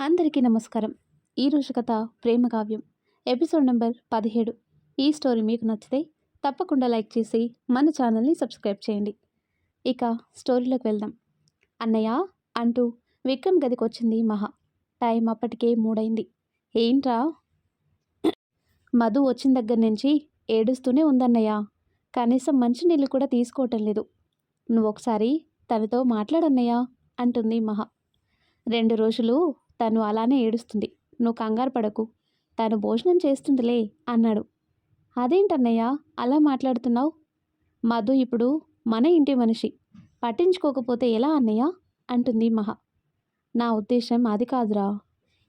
అందరికీ నమస్కారం. ఈరోజు కథ ప్రేమ కావ్యం. ఎపిసోడ్ నెంబర్ పదిహేడు. ఈ స్టోరీ మీకు నచ్చితే తప్పకుండా లైక్ చేసి మన ఛానల్ని సబ్స్క్రైబ్ చేయండి. ఇక స్టోరీలోకి వెళ్దాం. అన్నయ్య అంటూ విక్రమ్ గదికి వచ్చింది మహా. టైం అప్పటికే మూడైంది. ఏంట్రా? మధు వచ్చిన దగ్గర నుంచి ఏడుస్తూనే ఉందన్నయ్య. కనీసం మంచి నీళ్ళు కూడా తీసుకోవటం లేదు. నువ్వు ఒకసారి తనతో మాట్లాడన్నయ్యా అంటుంది మహా. రెండు రోజులు తను అలానే ఏడుస్తుంది. నువ్వు కంగారు పడకు. తను భోజనం చేస్తుందిలే అన్నాడు. అదేంటన్నయ్య? అలా మాట్లాడుతున్నావు? మధు ఇప్పుడు మన ఇంటి మనిషి. పట్టించుకోకపోతే ఎలా అన్నయ్య? అంటుంది మహా. నా ఉద్దేశం అది కాదురా.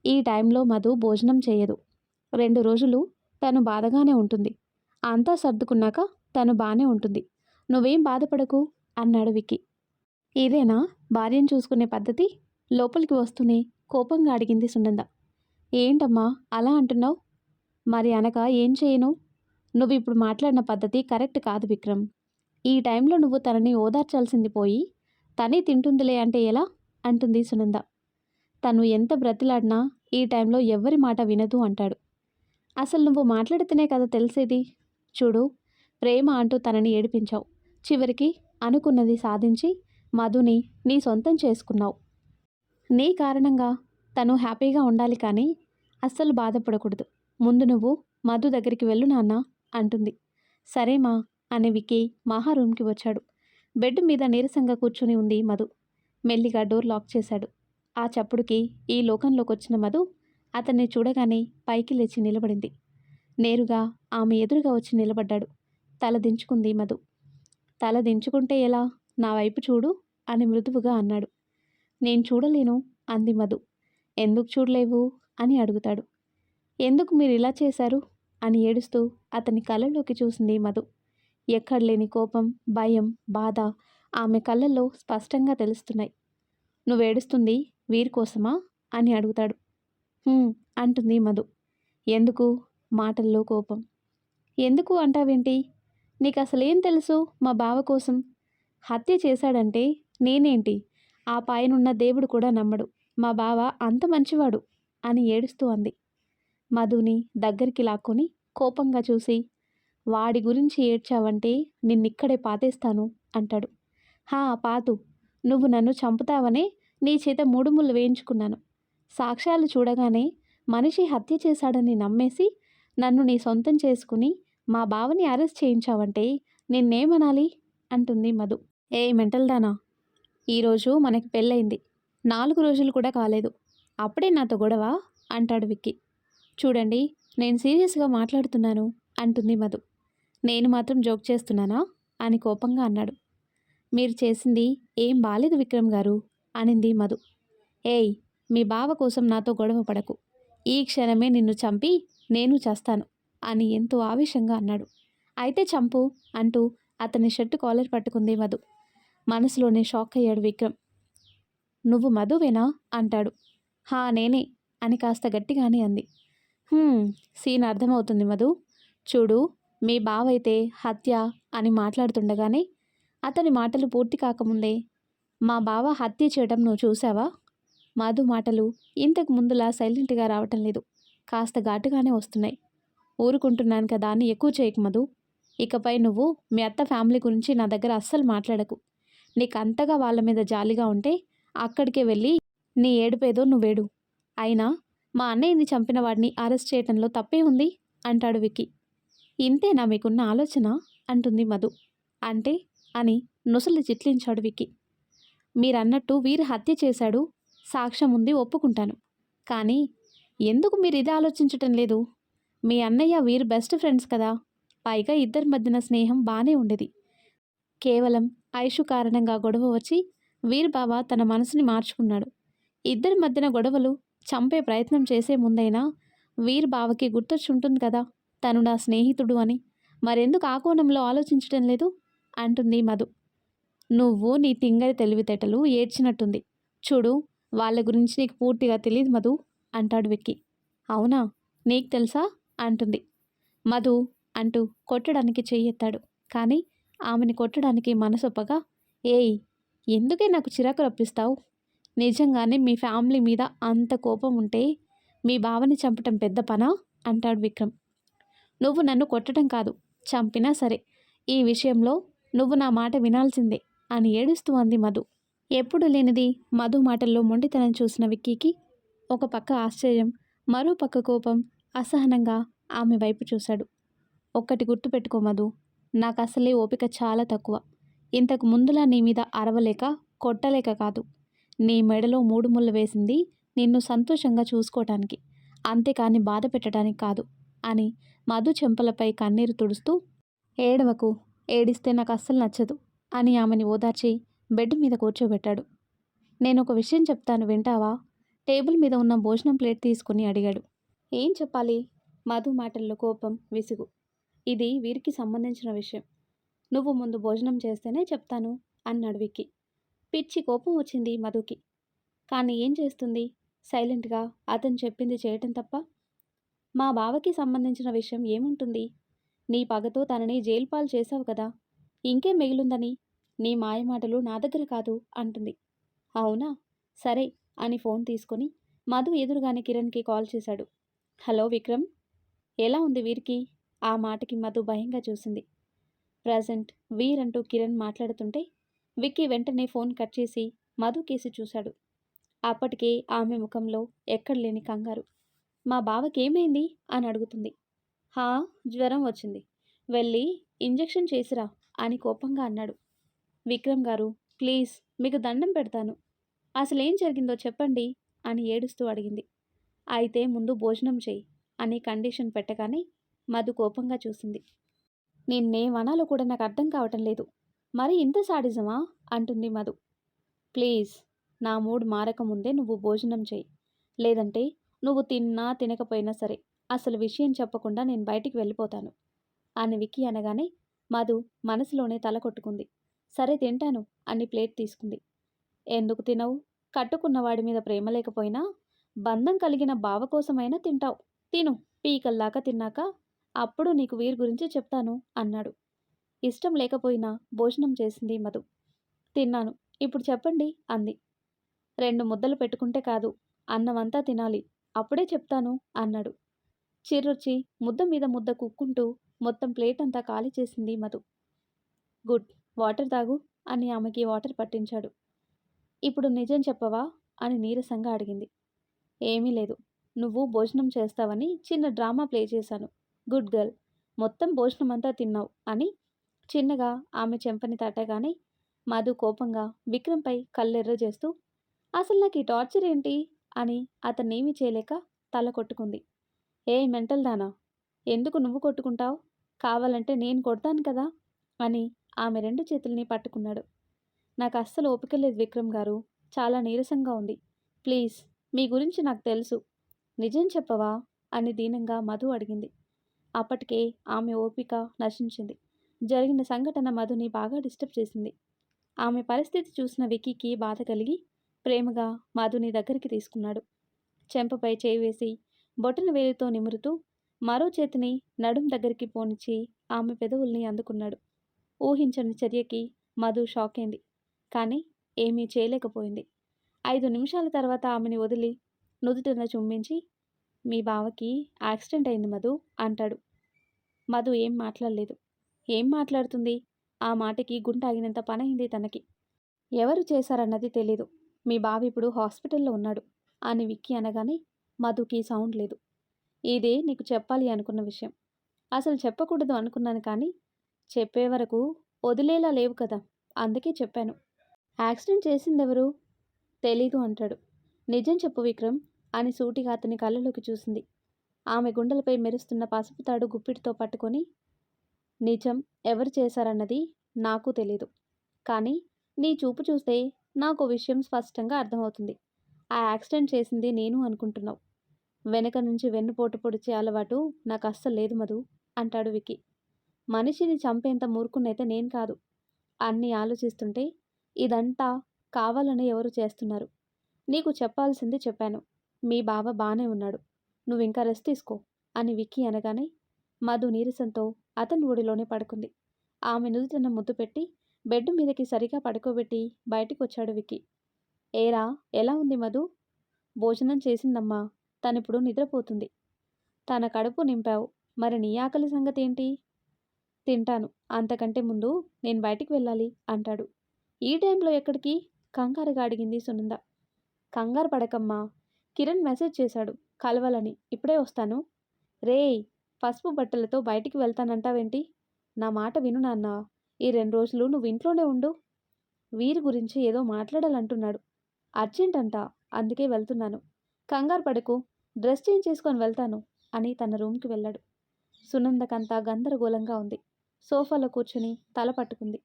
ఈ టైంలో మధు భోజనం చేయదు. రెండు రోజులు తను బాధగానే ఉంటుంది. అంతా సర్దుకున్నాక తను బాగానే ఉంటుంది. నువ్వేం బాధపడకు అన్నాడు విక్కీ. ఇదేనా? భార్యను చూసుకునే పద్ధతి? లోపలికి వస్తూనే కోపంగా అడిగింది సునంద. ఏంటమ్మా అలా అంటున్నావు? మరి అనక ఏం చేయను? నువ్వు ఇప్పుడు మాట్లాడిన పద్ధతి కరెక్ట్ కాదు విక్రమ్. ఈ టైంలో నువ్వు తనని ఓదార్చాల్సింది పోయి తనే తింటుందిలే అంటే ఎలా? అంటుంది సునంద. తను ఎంత బ్రతిలాడినా ఈ టైంలో ఎవ్వరి మాట వినదు అంటాడు. అసలు నువ్వు మాట్లాడితేనే కదా తెలిసేది? చూడు ప్రేమ అంటూ తనని ఏడిపించావు. చివరికి అనుకున్నది సాధించి మధుని నీ సొంతం చేసుకున్నావు. నీ కారణంగా తను హ్యాపీగా ఉండాలి కానీ అస్సలు బాధపడకూడదు. ముందు నువ్వు మధు దగ్గరికి వెళ్ళు నాన్న అంటుంది. సరేమా అని వికీ మహా రూమ్కి వచ్చాడు. బెడ్ మీద నీరసంగా కూర్చుని ఉంది మధు. మెల్లిగా డోర్ లాక్ చేశాడు. ఆ చప్పుడుకి ఈ లోకంలోకి వచ్చిన మధు అతన్ని చూడగానే పైకి లేచి నిలబడింది. నేరుగా ఆమె ఎదురుగా వచ్చి నిలబడ్డాడు. తల దించుకుంది మధు. తల దించుకుంటే ఎలా? నా వైపు చూడు అని మృదువుగా అన్నాడు. నేను చూడలేను అంది మధు. ఎందుకు చూడలేవు? అని అడుగుతాడు. ఎందుకు మీరు ఇలా చేశారు? అని ఏడుస్తూ అతని కళ్ళల్లోకి చూసింది మధు. ఎక్కడలేని కోపం భయం బాధ ఆమె కళ్ళల్లో స్పష్టంగా తెలుస్తున్నాయి. నువ్వేడుస్తుంది వీరి కోసమా? అని అడుగుతాడు. అంటుంది మధు. ఎందుకు? మాటల్లో కోపం. ఎందుకు అంటావేంటి? నీకు అసలేం తెలుసు మా బావ కోసం? హత్య చేశాడంటే నేనేంటి? ఆ పైనున్న దేవుడు కూడా నమ్మడు. మా బావ అంత మంచివాడు అని ఏడుస్తూ అంది. మధుని దగ్గరికి లాక్కొని కోపంగా చూసి వాడి గురించి ఏడ్చావంటే నిన్నిక్కడే పాతేస్తాను అంటాడు. హా పాతు నువ్వు నన్ను చంపుతావనే నీ చేత మూడు ముళ్ళు వేయించుకున్నాను. సాక్ష్యాలు చూడగానే మనిషి హత్య చేశాడని నమ్మేసి నన్ను నీ సొంతం చేసుకుని మా బావని అరెస్ట్ చేయించావంటే నిన్నేమనాలి? అంటుంది మధు. ఏ మెంటల్ దానా? ఈరోజు మనకి పెళ్ళయింది. నాలుగు రోజులు కూడా కాలేదు. అప్పుడే నాతో గొడవ అంటాడు విక్కీ. చూడండి నేను సీరియస్గా మాట్లాడుతున్నాను అంటుంది మధు. నేను మాత్రం జోక్ చేస్తున్నానా? అని కోపంగా అన్నాడు. మీరు చేసింది ఏం బాలేదు విక్రమ్ గారు అనింది మధు. ఏయ్ మీ బావ కోసం నాతో గొడవ పడకు. ఈ క్షణమే నిన్ను చంపి నేను చేస్తాను అని ఎంతో ఆవేశంగా అన్నాడు. అయితే చంపు అంటూ అతని షర్టు కాలర్ పట్టుకుంది మధు. మనసులోనే షాక్ అయ్యాడు విక్రమ్. నువ్వు మధువేనా? అంటాడు. హా నేనే అని కాస్త గట్టిగానే అంది. సీన్ అర్థమవుతుంది మధు. చూడు మీ బావైతే హత్య అని మాట్లాడుతుండగానే అతని మాటలు పూర్తి కాకముందే మా బావ హత్య చేయడం నువ్వు చూసావా మధు మాటలు ఇంతకు ముందులా సైలెంట్గా రావటం లేదు. కాస్త ఘాటుగానే వస్తున్నాయి. ఊరుకుంటున్నాను కదా అని ఎక్కువ చేయకు మధు. ఇకపై నువ్వు మీ అత్త ఫ్యామిలీ గురించి నా దగ్గర అస్సలు మాట్లాడకు. నీకు అంతగా వాళ్ళ మీద జాలిగా ఉంటే అక్కడికే వెళ్ళి నీ ఏడుపేదో నువ్వేడు. అయినా మా అన్నయ్యని చంపిన వాడిని అరెస్ట్ చేయటంలో తప్పే ఉంది? అంటాడు విక్కీ. ఇంతేనా మీకున్న ఆలోచన? అంటుంది మధు. అంటే? అని నొసలు చిట్లించాడు విక్కీ. మీరన్నట్టు వీరు హత్య చేశాడు సాక్ష్యం ఉంది ఒప్పుకుంటాను. కానీ ఎందుకు మీరు ఇది ఆలోచించటం లేదు? మీ అన్నయ్య వీరు బెస్ట్ ఫ్రెండ్స్ కదా. పైగా ఇద్దరి మధ్యన స్నేహం బాగానే ఉండేది. కేవలం ఐషు కారణంగా గొడవ వచ్చి వీర్బావ తన మనసుని మార్చుకున్నాడు. ఇద్దరి మధ్యన గొడవలు చంపే ప్రయత్నం చేసే ముందైనా వీర్బావకి గుర్తొచ్చుంటుంది కదా తను నా స్నేహితుడు అని. మరెందుకు ఆ కోణంలో ఆలోచించడం లేదు? అంటుంది మధు. నువ్వు నీ తింగరి తెలివితేటలు ఏడ్చినట్టుంది. చూడు వాళ్ళ గురించి నీకు పూర్తిగా తెలియదు మధు అంటాడు విక్కి. అవునా? నీకు తెలుసా? అంటుంది. మధు అంటూ కొట్టడానికి చెయ్యెత్తాడు. కానీ ఆమెని కొట్టడానికి మనసొప్పగా ఏయ్ ఎందుకే నాకు చిరాకు రప్పిస్తావు నిజంగానే మీ ఫ్యామిలీ మీద అంత కోపం ఉంటే మీ బావని చంపటం పెద్ద పనా? అంటాడు విక్రమ్. నువ్వు నన్ను కొట్టడం కాదు చంపినా సరే. ఈ విషయంలో నువ్వు నా మాట వినాల్సిందే అని ఏడుస్తూ అంది మధు. ఎప్పుడు లేనిది మధు మాటల్లో మొండితనం చూసిన విక్కీకి ఒక పక్క ఆశ్చర్యం మరో పక్క కోపం అసహనంగా ఆమె వైపు చూశాడు. ఒక్కటి గుర్తుపెట్టుకో మధు నాకు అసలే ఓపిక చాలా తక్కువ. ఇంతకు ముందులా నీ మీద అరవలేక కొట్టలేక కాదు. నీ మెడలో మూడు ముళ్ళు వేసింది నిన్ను సంతోషంగా చూసుకోవటానికి అంతేకాని బాధ పెట్టడానికి కాదు అని మధు చెంపలపై కన్నీరు తుడుస్తూ ఏడవకు ఏడిస్తే నాకు అస్సలు నచ్చదు అని ఆమెని ఓదార్చి బెడ్ మీద కూర్చోబెట్టాడు. నేను ఒక విషయం చెప్తాను వింటావా? టేబుల్ మీద ఉన్న భోజనం ప్లేట్ తీసుకుని అడిగాడు. ఏం చెప్పాలి? మధు మాటల్లో కోపం విసుగు. ఇది వీరికి సంబంధించిన విషయం. నువ్వు ముందు భోజనం చేస్తేనే చెప్తాను అన్నాడు విక్కి. పిచ్చి కోపం వచ్చింది మధుకి. కానీ ఏం చేస్తుంది? సైలెంట్గా అతను చెప్పింది చేయటం తప్ప? మా బావకి సంబంధించిన విషయం ఏముంటుంది? నీ పగతో తనని జైలు పాలు చేశావు కదా? ఇంకేం మిగిలుందని? నీ మాయమాటలు నా దగ్గర కాదు అంటుంది. అవునా? సరే అని ఫోన్ తీసుకొని మధు ఎదురుగానే కిరణ్కి కాల్ చేశాడు. హలో విక్రమ్? ఎలా ఉంది వీరికి? ఆ మాటకి మధు భయంగా చూసింది. ప్రజెంట్ వీర్ అంటూ కిరణ్ మాట్లాడుతుంటే విక్కీ వెంటనే ఫోన్ కట్ చేసి మధు కేసి చూశాడు. అప్పటికే ఆమె ముఖంలో ఎక్కడ లేని కంగారు. మా బావకి ఏమైంది? అని అడుగుతుంది. హా జ్వరం వచ్చింది. వెళ్ళి ఇంజెక్షన్ చేసిరా అని కోపంగా అన్నాడు. విక్రమ్ గారు ప్లీజ్ మీకు దండం పెడతాను. అసలేం జరిగిందో చెప్పండి అని ఏడుస్తూ అడిగింది. అయితే ముందు భోజనం చేయి అని కండిషన్ పెట్టగానే మధు కోపంగా చూసింది. నిన్నేమనాలో కూడా నాకు అర్థం కావటం లేదు. మరి ఇంత సాడిజమా? అంటుంది మధు. ప్లీజ్ నా మూడ్ మారకముందే నువ్వు భోజనం చేయి. లేదంటే నువ్వు తిన్నా తినకపోయినా సరే అసలు విషయం చెప్పకుండా నేను బయటికి వెళ్ళిపోతాను అని విక్కి అనగానే మధు మనసులోనే తల కొట్టుకుంది. సరే తింటాను అని ప్లేట్ తీసుకుంది. ఎందుకు తినవు? కట్టుకున్న వాడి మీద ప్రేమ లేకపోయినా బంధం కలిగిన బావ కోసమైనా తింటావు. తిను పీకల్లాగా తిన్నాక అప్పుడు నీకు వీరి గురించి చెప్తాను అన్నాడు. ఇష్టం లేకపోయినా భోజనం చేసింది మధు. తిన్నాను ఇప్పుడు చెప్పండి అంది. రెండు ముద్దలు పెట్టుకుంటే కాదు అన్నమంతా తినాలి అప్పుడే చెప్తాను అన్నాడు. చిర్రొచ్చి ముద్ద మీద ముద్ద కుక్కుంటూ మొత్తం ప్లేట్ అంతా ఖాళీ చేసింది మధు. గుడ్ వాటర్ తాగు అని ఆమెకి వాటర్ పట్టించాడు. ఇప్పుడు నిజం చెప్పవా అని నీరసంగా అడిగింది. ఏమీ లేదు నువ్వు భోజనం చేస్తావని చిన్న డ్రామా ప్లే చేశాను. గుడ్ గర్ల్ మొత్తం భోజనం అంతా తిన్నావు అని చిన్నగా ఆమె చెంపని తట్టగానే మధు కోపంగా విక్రమ్పై కళ్ళెర్ర చేస్తూ అసలు నాకు ఈ టార్చర్ ఏంటి? అని అతన్నేమీ చేయలేక తల కొట్టుకుంది. ఏ మెంటల్ దానా? ఎందుకు నువ్వు కొట్టుకుంటావు? కావాలంటే నేను కొడతాను కదా? అని ఆమె రెండు చేతుల్ని పట్టుకున్నాడు. నాకు అస్సలు ఓపిక లేదు విక్రమ్ గారు చాలా నీరసంగా ఉంది. ప్లీజ్ మీ గురించి నాకు తెలుసు. నిజం చెప్పవా? అని దీనంగా మధు అడిగింది. అప్పటికే ఆమె ఓపిక నశించింది. జరిగిన సంఘటన మధుని బాగా డిస్టర్బ్ చేసింది. ఆమె పరిస్థితి చూసిన విక్కీకి బాధ కలిగి ప్రేమగా మధుని దగ్గరికి తీసుకున్నాడు. చెంపపై చేయి వేసి బొటన వేలితో నిమురుతూ మరో చేతిని నడుం దగ్గరికి పోనిచ్చి ఆమె పెదవుల్ని అందుకున్నాడు. ఊహించని చర్యకి మధు షాక్ అయింది. కానీ ఏమీ చేయలేకపోయింది. ఐదు నిమిషాల తర్వాత ఆమెని వదిలి నుదుటిన చుంబించి మీ బావకి యాక్సిడెంట్ అయింది మధు అంటాడు. మధు ఏం మాట్లాడలేదు. ఏం మాట్లాడుతుంది? ఆ మాటకి గుంటాగినంత పనైంది తనకి. ఎవరు చేశారన్నది తెలీదు. మీ బావ ఇప్పుడు హాస్పిటల్లో ఉన్నాడు అని విక్కి అనగానే మధుకి సౌండ్ లేదు. ఇదే నీకు చెప్పాలి అనుకున్న విషయం. అసలు చెప్పకూడదు అనుకున్నాను కానీ చెప్పే వరకు వదిలేలా లేవు కదా. అందుకే చెప్పాను. యాక్సిడెంట్ చేసిందెవరు? తెలీదు అంటాడు. నిజం చెప్పు విక్రమ్. అని సూటిగా అతని కళ్ళలోకి చూసింది. ఆమె గుండెలపై మెరుస్తున్న పసుపు తాడు గుప్పిటితో పట్టుకొని నిజం ఎవరు చేశారన్నది నాకు తెలీదు. కానీ నీ చూపు చూస్తే నాకు విషయం స్పష్టంగా అర్థమవుతుంది. ఆ యాక్సిడెంట్ చేసింది నేను అనుకుంటున్నావు. వెనక నుంచి వెన్నుపోటు పొడిచే అలవాటు నాకు అస్సలు లేదు మధు అంటాడు వికి మనిషిని చంపేంత మూర్ఖునైతే నేను కాదు. అన్నీ ఆలోచిస్తుంటే ఇదంతా కావాలని ఎవరు చేస్తున్నారు. నీకు చెప్పాల్సింది చెప్పాను. మీ బావ బాగానే ఉన్నాడు. నువ్వు ఇంకా రెస్ట్ తీసుకో అని విక్కీ అనగానే మధు నీరసంతో అతని ఒడిలోనే పడుకుంది. ఆమె నుదుటిన ముద్దు పెట్టి బెడ్ మీదకి సరిగా పడుకోబెట్టి బయటికి వచ్చాడు విక్కీ. ఏరా ఎలా ఉంది మధు? భోజనం చేసిందమ్మా తనిప్పుడు నిద్రపోతుంది. తన కడుపు నింపావు. మరి నీ ఆకలి సంగతి ఏంటి తింటాను. అంతకంటే ముందు నేను బయటికి వెళ్ళాలి అంటాడు. ఈ టైంలో ఎక్కడికి? కంగారుగా అడిగింది సునంద. కంగారు పడకమ్మా కిరణ్ మెసేజ్ చేశాడు. కలవాలని. ఇప్పుడే వస్తాను. రేయ్ పసుపు బట్టలతో బయటికి వెళ్తానంటావేంటి? నా మాట విను నాన్న. ఈ రెండు రోజులు నువ్వు ఇంట్లోనే ఉండు. వీరి గురించి ఏదో మాట్లాడాలంటున్నాడు. అర్జెంట్ అంట అందుకే వెళ్తున్నాను. కంగారు పడకు. డ్రెస్ చేంజ్ చేసుకొని వెళ్తాను. అని తన రూమ్కి వెళ్ళాడు. సునందకంతా గందరగోళంగా ఉంది. సోఫాలో కూర్చుని తల పట్టుకుంది.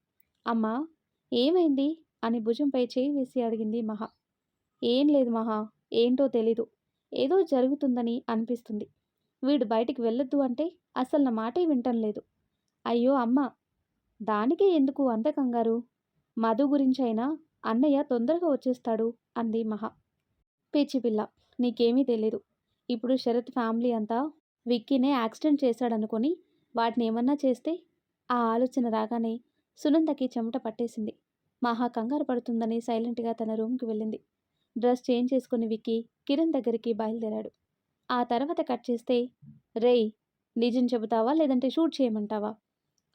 అమ్మా ఏమైంది? అని భుజంపై చేయి వేసి అడిగింది మహా. ఏం లేదు మహా. ఏంటో తెలీదు. ఏదో జరుగుతుందని అనిపిస్తుంది. వీడు బయటికి వెళ్ళొద్దు అంటే అసలు నా మాటే వింటం లేదు. అయ్యో అమ్మ దానికే ఎందుకు అంత కంగారు? మధు గురించైనా అన్నయ్య తొందరగా వచ్చేస్తాడు అంది మహా. పిచ్చి పిల్ల నీకేమీ తెలీదు. ఇప్పుడు శరత్ ఫ్యామిలీ అంతా విక్కీనే యాక్సిడెంట్ చేశాడనుకొని వాటిని ఏమన్నా చేస్తే ఆ ఆలోచన రాగానే సునందకి చెమట పట్టేసింది. మహా కంగారు పడుతుందని సైలెంట్గా తన రూమ్కి వెళ్ళింది. డ్రెస్ చేంజ్ చేసుకుని విక్కి కిరణ్ దగ్గరికి బయలుదేరాడు. ఆ తర్వాత కట్ చేస్తే రేయ్ నిజం చెబుతావా లేదంటే షూట్ చేయమంటావా?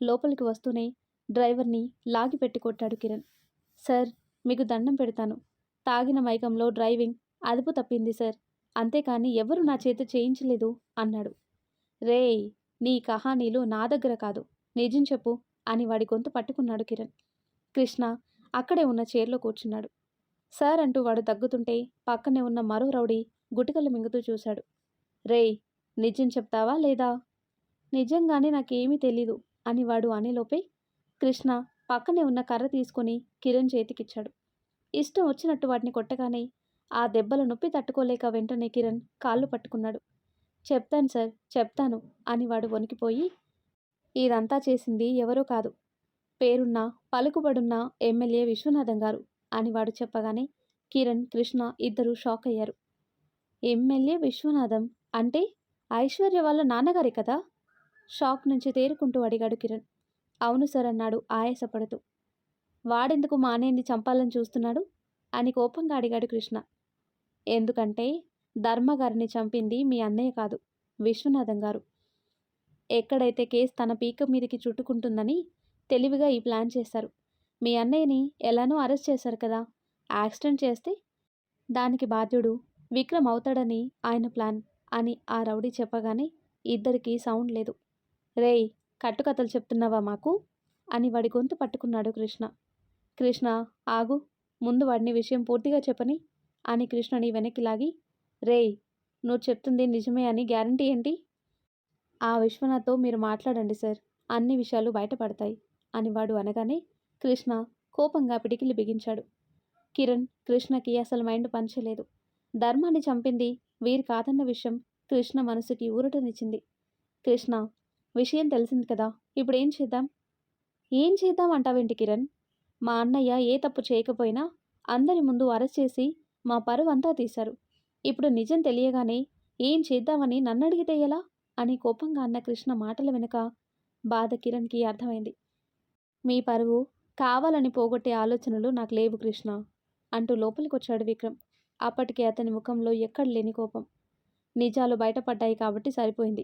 లోపలికి వస్తూనే డ్రైవర్ని లాగి పెట్టి కొట్టాడు కిరణ్. సార్ మీకు దండం పెడతాను. తాగిన మైకంలో డ్రైవింగ్ అదుపు తప్పింది సార్. అంతేకాని ఎవరు నా చేత చేయించలేదు? అన్నాడు. రేయ్ నీ కహానీలు నా దగ్గర కాదు. నిజం చెప్పు అని వాడి గొంతు పట్టుకున్నాడు కిరణ్. కృష్ణ అక్కడే ఉన్న చైర్లో కూర్చున్నాడు. సార్ అంటూ వాడు తగ్గుతుంటే పక్కనే ఉన్న మరో రౌడీ గుటికలు మింగుతూ చూశాడు. రేయ్ నిజం చెప్తావా లేదా? నిజంగానే నాకేమీ తెలీదు అని వాడు అనేలోపే కృష్ణ పక్కనే ఉన్న కర్ర తీసుకొని కిరణ్ చేతికిచ్చాడు. ఇష్టం వచ్చినట్టు వాటిని కొట్టగానే ఆ దెబ్బల నొప్పి తట్టుకోలేక వెంటనే కిరణ్ కాళ్ళు పట్టుకున్నాడు. చెప్తాను సార్ చెప్తాను అని వాడు వణికిపోయి ఇదంతా చేసింది ఎవరో కాదు. పేరున్న పలుకుబడున్న ఎమ్మెల్యే విశ్వనాథం గారు. అని వాడు చెప్పగానే కిరణ్ కృష్ణ ఇద్దరూ షాక్ అయ్యారు ఎమ్మెల్యే విశ్వనాథం అంటే ఐశ్వర్య వాళ్ళ నాన్నగారే కదా? షాక్ నుంచి తేరుకుంటూ అడిగాడు కిరణ్. అవును సార్ అన్నాడు ఆయాసపడుతూ. వాడెందుకు మానేని చంపాలని చూస్తున్నాడు? అని కోపంగా అడిగాడు కృష్ణ. ఎందుకంటే ధర్మగారిని చంపింది మీ అన్నయ్య కాదు విశ్వనాథం గారు. ఎక్కడైతే కేసు తన పీక మీదకి చుట్టుకుంటుందని తెలివిగా ఈ ప్లాన్ చేశారు. మీ అన్నయ్యని ఎలానో అరెస్ట్ చేశారు కదా. యాక్సిడెంట్ చేస్తే దానికి బాధ్యుడు విక్రమ్ అవుతాడని ఆయన ప్లాన్ అని ఆ రౌడీ చెప్పగానే ఇద్దరికి సౌండ్ లేదు. రేయ్ కట్టుకథలు చెప్తున్నావా మాకు? అని వాడి గొంతు పట్టుకున్నాడు కృష్ణ. కృష్ణ ఆగు ముందు వాడిని విషయం పూర్తిగా చెప్పని అని కృష్ణని వెనక్కి లాగి రేయ్ నువ్వు చెప్తుంది నిజమే అని గ్యారంటీ ఏంటి? ఆ విశ్వనాథ్తో మీరు మాట్లాడండి సార్ అన్ని విషయాలు బయటపడతాయి అని వాడు అనగానే కృష్ణ కోపంగా పిడికిలి బిగించాడు. కిరణ్ కృష్ణకి అసలు మైండ్ పంచలేదు. ధర్మాన్ని చంపింది వీరు కాదన్న విషయం కృష్ణ మనసుకి ఊరటనిచ్చింది. కృష్ణ విషయం తెలిసింది కదా ఇప్పుడు ఏం చేద్దాం? ఏం చేద్దాం అంటావేంటి కిరణ్? మా అన్నయ్య ఏ తప్పు చేయకపోయినా అందరి ముందు అరెస్ట్ చేసి మా పరువంతా అంతా తీశారు. ఇప్పుడు నిజం తెలియగానే ఏం చేద్దామని నన్ను అడిగితే ఎలా? అని కోపంగా అన్న కృష్ణ మాటల వెనుక బాధ కిరణ్కి అర్థమైంది. మీ పరువు కావాలని పోగొట్టే ఆలోచనలు నాకు లేవు కృష్ణ అంటూ లోపలికి వచ్చాడు విక్రమ్. అప్పటికే అతని ముఖంలో ఎక్కడ లేని కోపం. నిజాలు బయటపడ్డాయి కాబట్టి సరిపోయింది.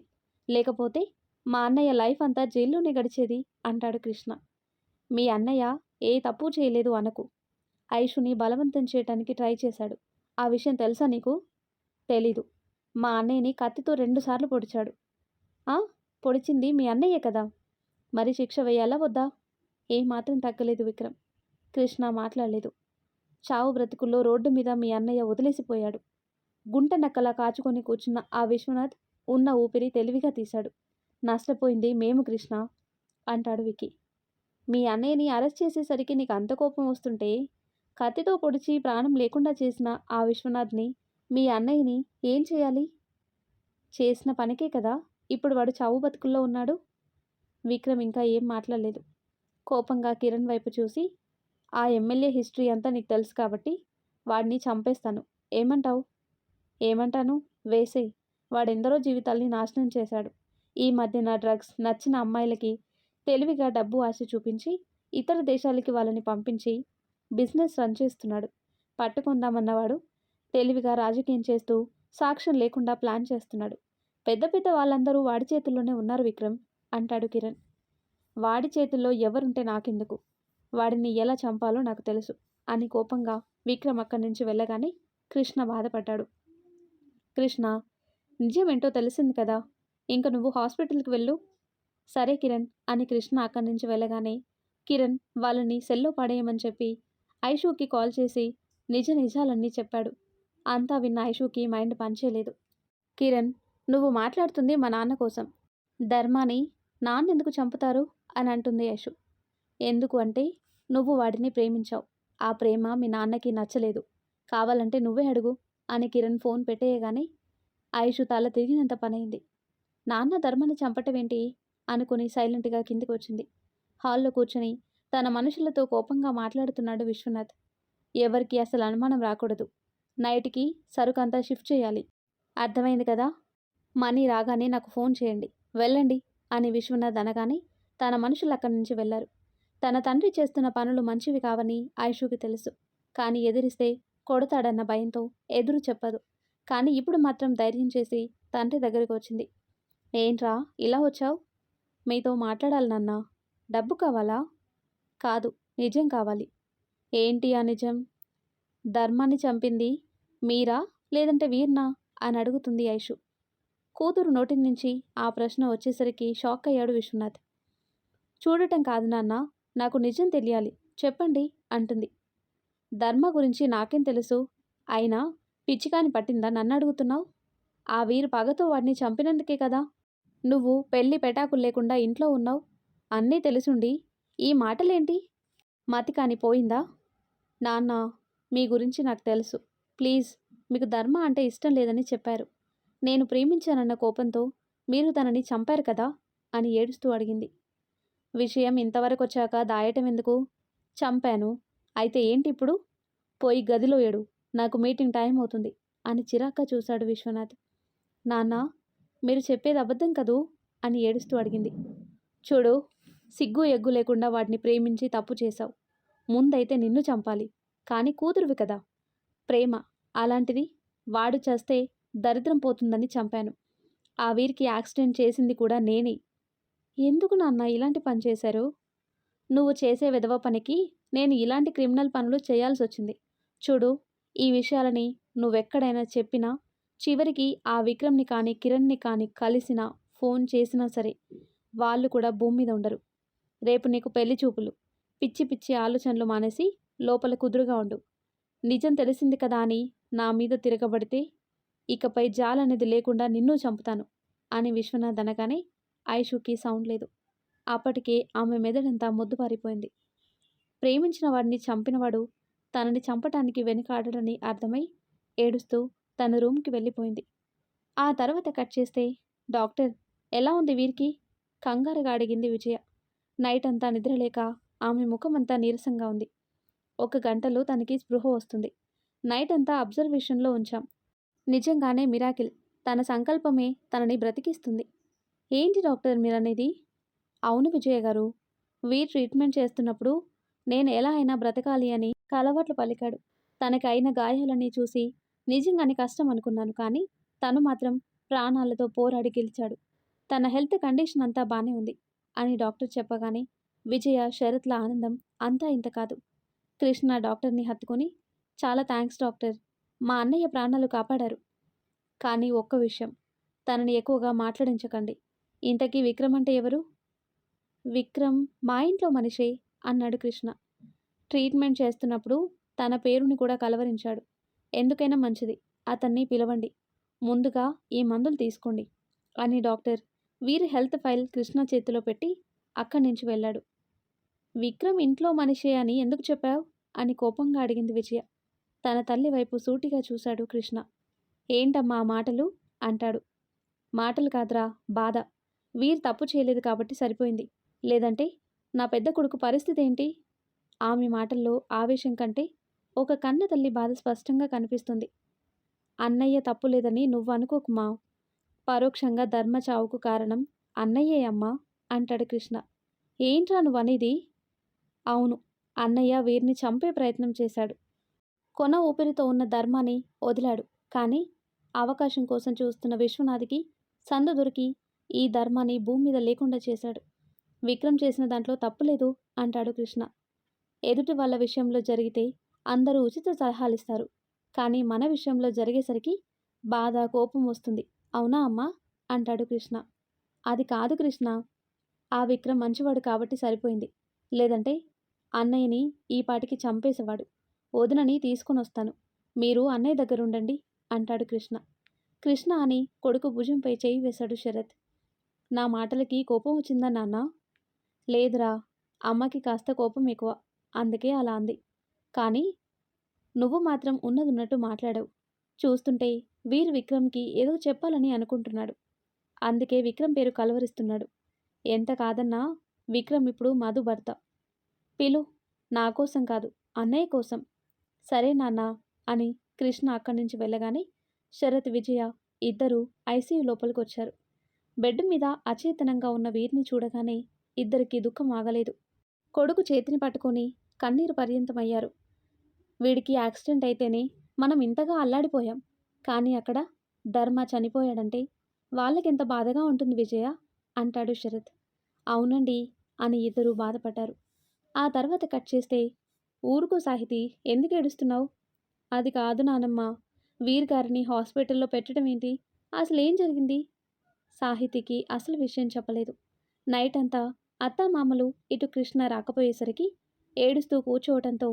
లేకపోతే మా అన్నయ్య లైఫ్ అంతా జైల్లోనే గడిచేది? అంటాడు కృష్ణ. మీ అన్నయ్య ఏ తప్పు చేయలేదు అనకు. ఐషుని బలవంతం చేయటానికి ట్రై చేశాడు. ఆ విషయం తెలుసా నీకు? తెలీదు. మా అన్నయ్యని కత్తితో రెండుసార్లు పొడిచాడు. పొడిచింది మీ అన్నయ్యే కదా? మరి శిక్ష వేయాలా వద్దా? ఏమాత్రం తగ్గలేదు విక్రమ్. కృష్ణ మాట్లాడలేదు. చావు బ్రతుకుల్లో రోడ్డు మీద మీ అన్నయ్య వదిలేసిపోయాడు. గుంట నక్కలా కాచుకొని కూర్చున్న ఆ విశ్వనాథ్ ఉన్న ఊపిరి తెలివిగా తీశాడు. నష్టపోయింది మేము కృష్ణ అంటాడు వికి మీ అన్నయ్యని అరెస్ట్ చేసేసరికి నీకు అంత కోపం వస్తుంటే కత్తితో పొడిచి ప్రాణం లేకుండా చేసిన ఆ విశ్వనాథ్ని మీ అన్నయ్యని ఏం చేయాలి? చేసిన పనికే కదా ఇప్పుడు వాడు చావు బతుకుల్లో ఉన్నాడు? విక్రమ్ ఇంకా ఏం మాట్లాడలేదు. కోపంగా కిరణ్ వైపు చూసి ఆ ఎమ్మెల్యే హిస్టరీ అంతా నీకు తెలుసు కాబట్టి వాడిని చంపేస్తాను. ఏమంటావు? ఏమంటాను? వేసే వాడెందరో జీవితాల్ని నాశనం చేశాడు. ఈ మధ్యన డ్రగ్స్ నచ్చిన అమ్మాయిలకి తెలివిగా డబ్బు ఆశ చూపించి ఇతర దేశాలకి వాళ్ళని పంపించి బిజినెస్ రన్ చేస్తున్నాడు. పట్టుకుందామన్నవాడు తెలివిగా రాజకీయం చేస్తూ సాక్ష్యం లేకుండా ప్లాన్ చేస్తున్నాడు. పెద్ద పెద్ద వాళ్ళందరూ వాడి చేతుల్లోనే ఉన్నారు విక్రమ్ అంటాడు కిరణ్. వాడి చేతుల్లో ఎవరుంటే నాకెందుకు? వాడిని ఎలా చంపాలో నాకు తెలుసు. అని కోపంగా విక్రమ్ అక్కడి నుంచి వెళ్ళగానే కృష్ణ బాధపడ్డాడు. కృష్ణ నిజమేంటో తెలిసింది కదా. ఇంక నువ్వు హాస్పిటల్కి వెళ్ళు. సరే కిరణ్ అని కృష్ణ అక్కడి నుంచి వెళ్ళగానే కిరణ్ వాళ్ళని సెల్లో పడేయమని చెప్పి ఐషుకి కాల్ చేసి నిజ నిజాలన్నీ చెప్పాడు. అంతా విన్న ఐషుకి మైండ్ పనిచేయలేదు. కిరణ్ నువ్వు మాట్లాడుతుంది మా నాన్న కోసం. ధర్మాని నాన్న ఎందుకు చంపుతారు? అని అంటుంది యశు. ఎందుకు అంటే నువ్వు వాడిని ప్రేమించావు. ఆ ప్రేమ మీ నాన్నకి నచ్చలేదు. కావాలంటే నువ్వే అడుగు అని కిరణ్ ఫోన్ పెట్టేయగానే ఐషు తల తిరిగినంత పనైంది. నాన్న ధర్మని చంపటమేంటి? అనుకుని సైలెంట్గా కిందికి వచ్చింది. హాల్లో కూర్చొని తన మనుషులతో కోపంగా మాట్లాడుతున్నాడు విశ్వనాథ్. ఎవరికి అసలు అనుమానం రాకూడదు. నైట్కి సరుకంతా షిఫ్ట్ చేయాలి. అర్థమైంది కదా? మనీ రాగానే నాకు ఫోన్ చేయండి. వెళ్ళండి అని విశ్వనాథ్ అనగానే తన మనుషులు అక్కడి నుంచి వెళ్ళారు తన తండ్రి చేస్తున్న పనులు మంచివి కావని ఐషుకి తెలుసు. కానీ ఎదిరిస్తే కొడతాడన్న భయంతో ఎదురు చెప్పదు. కానీ ఇప్పుడు మాత్రం ధైర్యం చేసి తండ్రి దగ్గరికి వచ్చింది. ఏంట్రా ఇలా వచ్చావు? మీతో మాట్లాడాలి నాన్న డబ్బు కావాలా? కాదు నిజం కావాలి. ఏంటి ఆ నిజం? ధర్మాన్ని చంపింది మీరా లేదంటే వీర్నా? అని అడుగుతుంది ఐషు కూతురు నోటి నుంచి ఆ ప్రశ్న వచ్చేసరికి షాక్ అయ్యాడు విశ్వనాథ్. చూడటం కాదు నాన్న నాకు నిజం తెలియాలి. చెప్పండి అంటుంది. ధర్మ గురించి నాకేం తెలుసు? అయినా పిచ్చికాని పట్టిందా నన్ను అడుగుతున్నావు? ఆ వీరు పగతో వాడిని చంపినందుకే కదా. నువ్వు పెళ్ళి పెటాకులు లేకుండా ఇంట్లో ఉన్నావు? అన్నీ తెలుసుండి. ఈ మాటలేంటి? మతి కాని పోయిందా? నాన్న మీ గురించి నాకు తెలుసు. ప్లీజ్ మీకు ధర్మ అంటే ఇష్టం లేదని చెప్పారు. నేను ప్రేమించానన్న కోపంతో మీరు తనని చంపారు కదా? అని ఏడుస్తూ అడిగింది. విషయం ఇంతవరకు వచ్చాక దాయటం ఎందుకు చంపాను. అయితే ఏంటి ఇప్పుడు పోయి గదిలో ఏడు. నాకు మీటింగ్ టైం అవుతుంది అని చిరాగ్గా చూశాడు విశ్వనాథ్. నాన్న మీరు చెప్పేది అబద్ధం కదూ? అని ఏడుస్తూ అడిగింది. చూడు సిగ్గు ఎగ్గు లేకుండా వాడిని ప్రేమించి తప్పు చేశావు. ముందైతే నిన్ను చంపాలి. కానీ కూతురువి కదా. ప్రేమ అలాంటిది. వాడు చేస్తే దరిద్రం పోతుందని చంపాను. ఆ వీరికి యాక్సిడెంట్ చేసింది కూడా నేనే. ఎందుకు నాన్న ఇలాంటి పని చేశారు? నువ్వు చేసే విధవ పనికి నేను ఇలాంటి క్రిమినల్ పనులు చేయాల్సి వచ్చింది చూడు ఈ విషయాలని నువ్వెక్కడైనా చెప్పినా చివరికి ఆ విక్రమ్ని కానీ కిరణ్ని కానీ కలిసినా ఫోన్ చేసినా సరే వాళ్ళు కూడా భూమి మీద ఉండరు. రేపు నీకు పెళ్ళి చూపులు. పిచ్చి పిచ్చి ఆలోచనలు మానేసి లోపల కుదురుగా ఉండు. నిజం తెలిసింది కదా అని నా మీద తిరగబడితే ఇకపై జాలనేది లేకుండా నిన్ను చంపుతాను అని విశ్వనాథ్ అనగానే ఐషుకి సౌండ్ లేదు. అప్పటికే ఆమె మెదడంతా ముద్దుపారిపోయింది ప్రేమించిన వాడిని చంపినవాడు తనని చంపటానికి వెనుకాడడని అర్థమై ఏడుస్తూ తన రూమ్కి వెళ్ళిపోయింది. ఆ తర్వాత కట్ చేస్తే డాక్టర్ ఎలా ఉంది వీరికి? కంగారుగా అడిగింది విజయ. నైట్ అంతా నిద్రలేక ఆమె ముఖమంతా నీరసంగా ఉంది. ఒక గంటలో తనకి స్పృహ వస్తుంది. నైట్ అంతా అబ్జర్వేషన్లో ఉంచాం. నిజంగానే మిరాకిల్ తన సంకల్పమే తనని బ్రతికిస్తుంది. ఏంటి డాక్టర్ మీరనేది? అవును విజయ గారు. వీ ట్రీట్మెంట్ చేస్తున్నప్పుడు నేను ఎలా అయినా బ్రతకాలి అని కలవట్లు పలికాడు. తనకి అయిన గాయాలని చూసి నిజంగానే కష్టం అనుకున్నాను కానీ తను మాత్రం ప్రాణాలతో పోరాడి గెలిచాడు. తన హెల్త్ కండిషన్ అంతా బాగానే ఉంది అని డాక్టర్ చెప్పగానే విజయ శరత్ల ఆనందం అంతా ఇంత కాదు. కృష్ణ డాక్టర్ని హత్తుకొని చాలా థ్యాంక్స్ డాక్టర్. మా అన్నయ్య ప్రాణాలు కాపాడారు. కానీ ఒక్క విషయం తనని ఎక్కువగా మాట్లాడించకండి. ఇంతకీ విక్రమ్ అంటే ఎవరు? విక్రమ్ మా ఇంట్లో మనిషే అన్నాడు కృష్ణ. ట్రీట్మెంట్ చేస్తున్నప్పుడు తన పేరుని కూడా కలవరించాడు. ఎందుకైనా మంచిది అతన్ని పిలవండి. ముందుగా ఈ మందులు తీసుకోండి అని డాక్టర్ వీరి హెల్త్ ఫైల్ కృష్ణ చేతిలో పెట్టి అక్కడి నుంచి వెళ్ళాడు. విక్రమ్ ఇంట్లో మనిషే అని ఎందుకు చెప్పావు? అని కోపంగా అడిగింది విజయ. తన తల్లి వైపు సూటిగా చూశాడు కృష్ణ. ఏంటమ్మా మాటలు? అంటాడు. మాటలు కాదురా బాధ. వీర్ తప్పు చేయలేదు కాబట్టి సరిపోయింది. లేదంటే నా పెద్ద కొడుకు పరిస్థితి ఏంటి? ఆమె మాటల్లో ఆవేశం కంటే ఒక కన్న తల్లి బాధ స్పష్టంగా కనిపిస్తుంది. అన్నయ్య తప్పు లేదని నువ్వు అనుకోకుమా పరోక్షంగా ధర్మ చావుకు కారణం అన్నయ్యే అమ్మా అంటాడు కృష్ణ. ఏంట్రా నువ్వు అనేది అవును అన్నయ్య వీరిని చంపే ప్రయత్నం చేశాడు. కొన ఊపిరితో ఉన్న ధర్మాన్ని వదిలాడు. కానీ అవకాశం కోసం చూస్తున్న విశ్వనాథ్కి సందు దొరికి ఈ ధర్మాన్ని భూమి మీద లేకుండా చేశాడు. విక్రమ్ చేసిన దాంట్లో తప్పులేదు అంటాడు కృష్ణ. ఎదుటి వాళ్ళ విషయంలో జరిగితే అందరూ ఉచిత సలహాలు ఇస్తారు. కానీ మన విషయంలో జరిగేసరికి బాధ కోపం వస్తుంది. అవునా అమ్మా? అంటాడు కృష్ణ. అది కాదు కృష్ణ. ఆ విక్రమ్ మంచివాడు కాబట్టి సరిపోయింది. లేదంటే అన్నయ్యని ఈ పాటికి చంపేసేవాడు. వదినని తీసుకొని వస్తాను. మీరు అన్నయ్య దగ్గర ఉండండి అంటాడు కృష్ణ. కృష్ణ అని కొడుకు భుజంపై చేయి వేశాడు శరత్. నా మాటలకి కోపం వచ్చిందా నాన్న? లేదురా అమ్మకి కాస్త కోపం ఎక్కువ. అందుకే అలా అంది. కానీ నువ్వు మాత్రం ఉన్నదున్నట్టు మాట్లాడావు. చూస్తుంటే వీర్ విక్రమ్కి ఏదో చెప్పాలని అనుకుంటున్నాడు. అందుకే విక్రమ్ పేరు కలవరిస్తున్నాడు. ఎంత కాదన్నా విక్రమ్ ఇప్పుడు మధు భర్త. పిలు నా కోసం కాదు అన్నయ్య కోసం. సరే నాన్న అని కృష్ణ అక్కడి నుంచి వెళ్ళగానే శరత్ విజయ ఇద్దరూ ఐసీయూ లోపలికి వచ్చారు బెడ్ మీద అచేతనంగా ఉన్న వీరిని చూడగానే ఇద్దరికి దుఃఖం ఆగలేదు. కొడుకు చేతిని పట్టుకొని కన్నీరు పర్యంతమయ్యారు. వీడికి యాక్సిడెంట్ అయితేనే మనం ఇంతగా అల్లాడిపోయాం. కానీ అక్కడ ధర్మ చనిపోయాడంటే వాళ్ళకెంత బాధగా ఉంటుంది విజయ? అంటాడు శరత్. అవునండి అని ఇద్దరు బాధపడ్డారు. ఆ తర్వాత కట్ చేస్తే ఊరుకో సాహితి ఎందుకు ఏడుస్తున్నావు? అది కాదు నానమ్మ. వీర్ గారిని హాస్పిటల్లో పెట్టడం ఏంటి అసలు ఏం జరిగింది? సాహితికి అసలు విషయం చెప్పలేదు. నైట్ అంతా అత్తామామలు ఇటు కృష్ణ రాకపోయేసరికి ఏడుస్తూ కూర్చోవటంతో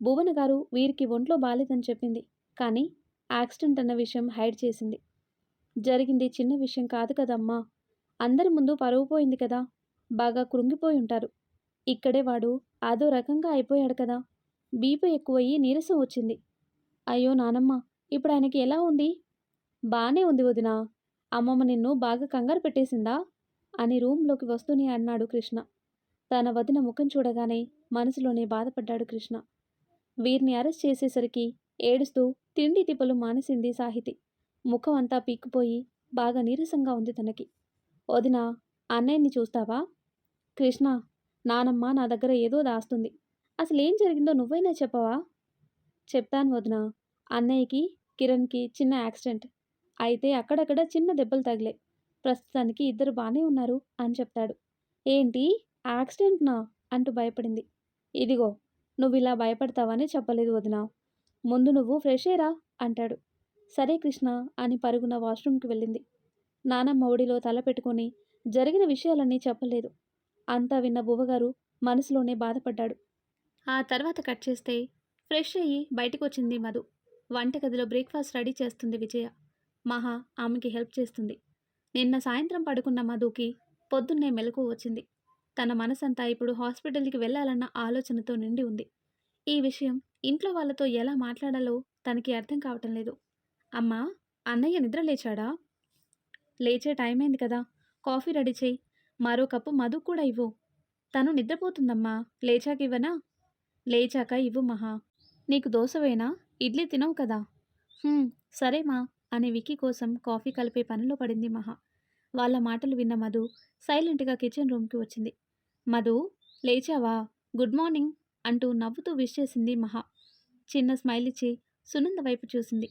భువన గారు వీరికి ఒంట్లో బాలేదని చెప్పింది. కానీ యాక్సిడెంట్ అన్న విషయం హైడ్ చేసింది. జరిగింది చిన్న విషయం కాదు కదమ్మా. అందరి ముందు పరువు పోయింది కదా. బాగా కృంగిపోయి ఉంటారు. ఇక్కడే వాడు అదో రకంగా అయిపోయాడు కదా. బీపీ ఎక్కువయ్యి నీరసం వచ్చింది. అయ్యో నానమ్మ ఇప్పుడు ఆయనకి ఎలా ఉంది? బానే ఉంది వదినా. అమ్మమ్మ నిన్ను బాగా కంగారు పెట్టేసిందా? అని రూమ్లోకి వస్తూనే అన్నాడు కృష్ణ. తన వదిన ముఖం చూడగానే మనసులోనే బాధపడ్డాడు కృష్ణ. వీరిని అరెస్ట్ చేసేసరికి ఏడుస్తూ తిండి తిప్పలు మానేసింది సాహితి. ముఖం అంతా పీక్కుపోయి బాగా నీరసంగా ఉంది తనకి. వదిన అన్నయ్యని చూస్తావా? కృష్ణ నానమ్మ నా దగ్గర ఏదో దాస్తుంది. అసలు ఏం జరిగిందో నువ్వైనా చెప్పవా? చెప్తాను వదిన. అన్నయ్యకి కిరణ్కి చిన్న యాక్సిడెంట్. అయితే అక్కడక్కడ చిన్న దెబ్బలు తగిలాయి. ప్రస్తుతానికి ఇద్దరు బాగానే ఉన్నారు అని చెప్తాడు. ఏంటి? యాక్సిడెంట్నా? అంటూ భయపడింది. ఇదిగో నువ్వు ఇలా భయపడతావని చెప్పలేదు వదిన. ముందు నువ్వు ఫ్రెష్ అయ్యరా అంటాడు. సరే కృష్ణ అని పరుగున వాష్రూమ్కి వెళ్ళింది. నానమ్మ ఒడిలో తల పెట్టుకొని జరిగిన విషయాలన్నీ చెప్పలేదు. అంతా విన్న బువ్వగారు మనసులోనే బాధపడ్డాడు. ఆ తర్వాత కట్ చేస్తే ఫ్రెష్ అయ్యి బయటకు వచ్చింది మధు. వంటగదిలో బ్రేక్ఫాస్ట్ రెడీ చేస్తుంది విజయ. మహా ఆమెకి హెల్ప్ చేస్తుంది. నిన్న సాయంత్రం పడుకున్న మధుకి పొద్దున్నే మెలకు వచ్చింది. తన మనసంతా ఇప్పుడు హాస్పిటల్కి వెళ్ళాలన్న ఆలోచనతో నిండి ఉంది. ఈ విషయం ఇంట్లో వాళ్ళతో ఎలా మాట్లాడాలో తనకి అర్థం కావటం లేదు. అమ్మా అన్నయ్య నిద్ర లేచాడా? లేచే టైం అయింది కదా. కాఫీ రెడీ చేయి. మరో కప్పు మధు కూడా ఇవ్వు. తను నిద్రపోతుందమ్మా. లేచాక ఇవ్వనా? లేచాక ఇవ్వు మహా. నీకు దోశవేనా ఇడ్లీ తినవు కదా. సరేమా. అని వికీ కోసం కాఫీ కలిపే పనిలో పడింది మహా. వాళ్ళ మాటలు విన్న మధు సైలెంట్గా కిచెన్ రూమ్కి వచ్చింది. మధు లేచావా? గుడ్ మార్నింగ్ అంటూ నవ్వుతూ విష్ చేసింది మహా. చిన్న స్మైల్ ఇచ్చి సునంద వైపు చూసింది.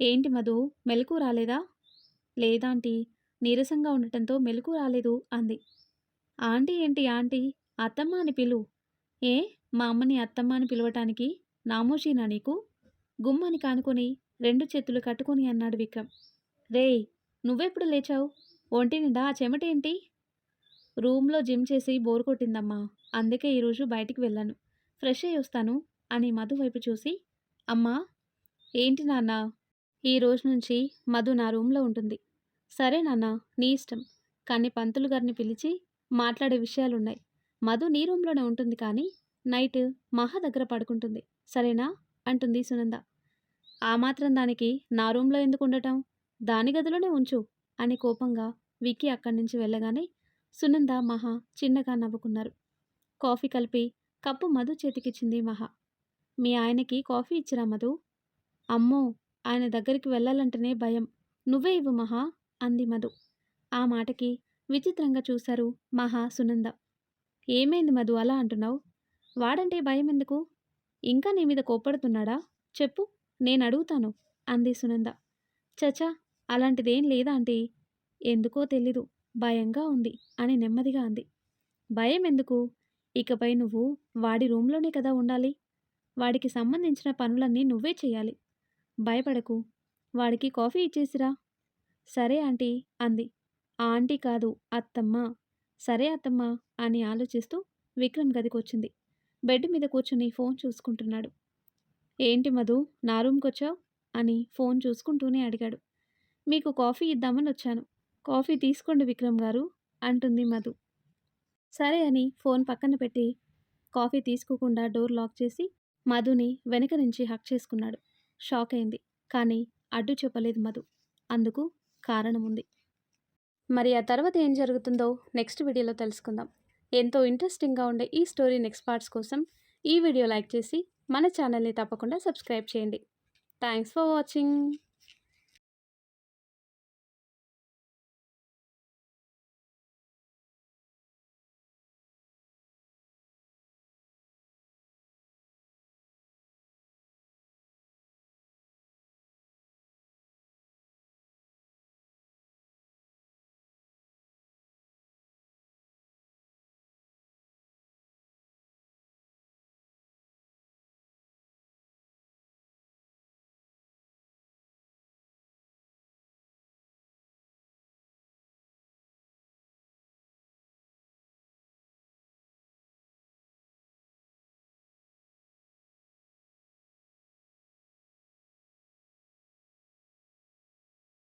ఏంటి మధు మెలకు రాలేదా? లేదాంటీ నీరసంగా ఉండటంతో మెలకు రాలేదు అంది. ఆంటీ ఏంటి ఆంటీ అత్తమ్మ అని పిలు. ఏ? మా అమ్మని అత్తమ్మ అని పిలవటానికి నామోషీనా నీకు? గుమ్మని కానుకొని రెండు చేతులు కట్టుకొని అన్నాడు విక్రమ్. రేయ్ నువ్వెప్పుడు లేచావు? ఒంటి నిండా ఆ చెమటేంటి రూమ్లో జిమ్ చేసి బోర్ కొట్టిందమ్మా. అందుకే ఈరోజు బయటికి వెళ్ళాను. ఫ్రెష్ అయ్యి వస్తాను అని మధు వైపు చూసి. అమ్మా ఏంటి నాన్న? ఈ రోజు నుంచి మధు నా రూమ్లో ఉంటుంది. సరే నాన్న నీ ఇష్టం. కానీ పంతులు గారిని పిలిచి మాట్లాడే విషయాలున్నాయి. మధు నీ రూమ్లోనే ఉంటుంది కానీ నైట్ మహా దగ్గర పడుకుంటుంది. సరేనా? అంటుంది సునంద. ఆ మాత్రం దానికి నా రూమ్లో ఎందుకు ఉండటం దాని గదిలోనే ఉంచు! అని కోపంగా విక్కీ అక్కడి నుంచి వెళ్ళగానే సునంద మహా చిన్నగా నవ్వుకున్నారు. కాఫీ కలిపి కప్పు మధు చేతికిచ్చింది మహా. మీ ఆయనకి కాఫీ ఇచ్చిరా మధు? అమ్మో! ఆయన దగ్గరికి వెళ్ళాలంటేనే భయం. నువ్వే ఇవ్వు మహా! అంది మధు. ఆ మాటకి విచిత్రంగా చూశారు మహా సునంద. ఏమైంది మధు అలా అంటున్నావు? వాడంటే భయం ఎందుకు ఇంకా నీ మీద కోప్పడుతున్నాడా? చెప్పు! నేను అడుగుతాను అంది సునంద. చచా అలాంటిదేం లేదా ఆంటీ? ఎందుకో తెలీదు భయంగా ఉంది అని నెమ్మదిగా అంది. భయం ఎందుకు ఇకపై నువ్వు వాడి రూమ్లోనే కదా ఉండాలి. వాడికి సంబంధించిన పనులన్నీ నువ్వే చేయాలి భయపడకు. వాడికి కాఫీ ఇచ్చేసిరా. సరే ఆంటీ అంది. ఆంటీ కాదు అత్తమ్మ. సరే అత్తమ్మ అని ఆలోచిస్తూ విక్రమ్ గదికొచ్చింది. బెడ్ మీద కూర్చుని ఫోన్ చూసుకుంటున్నాడు. ఏంటి మధు నా రూమ్కొచ్చావు? అని ఫోన్ చూసుకుంటూనే అడిగాడు. మీకు కాఫీ ఇద్దామని వచ్చాను. కాఫీ తీసుకోండి విక్రమ్ గారు అంటుంది మధు. సరే అని ఫోన్ పక్కన పెట్టి కాఫీ తీసుకోకుండా డోర్ లాక్ చేసి మధుని వెనక నుంచి హక్ చేసుకున్నాడు. షాక్ అయింది. కానీ అడ్డు చెప్పలేదు మధు. అందుకు కారణం ఉంది మరి ఆ తర్వాత ఏం జరుగుతుందో నెక్స్ట్ వీడియోలో తెలుసుకుందాం. ఎంతో ఇంట్రెస్టింగ్గా ఉండే ఈ స్టోరీ నెక్స్ట్ పార్ట్స్ కోసం ఈ వీడియో లైక్ చేసి మన ఛానల్ని తప్పకుండా సబ్స్క్రైబ్ చేయండి. Thanks for watching.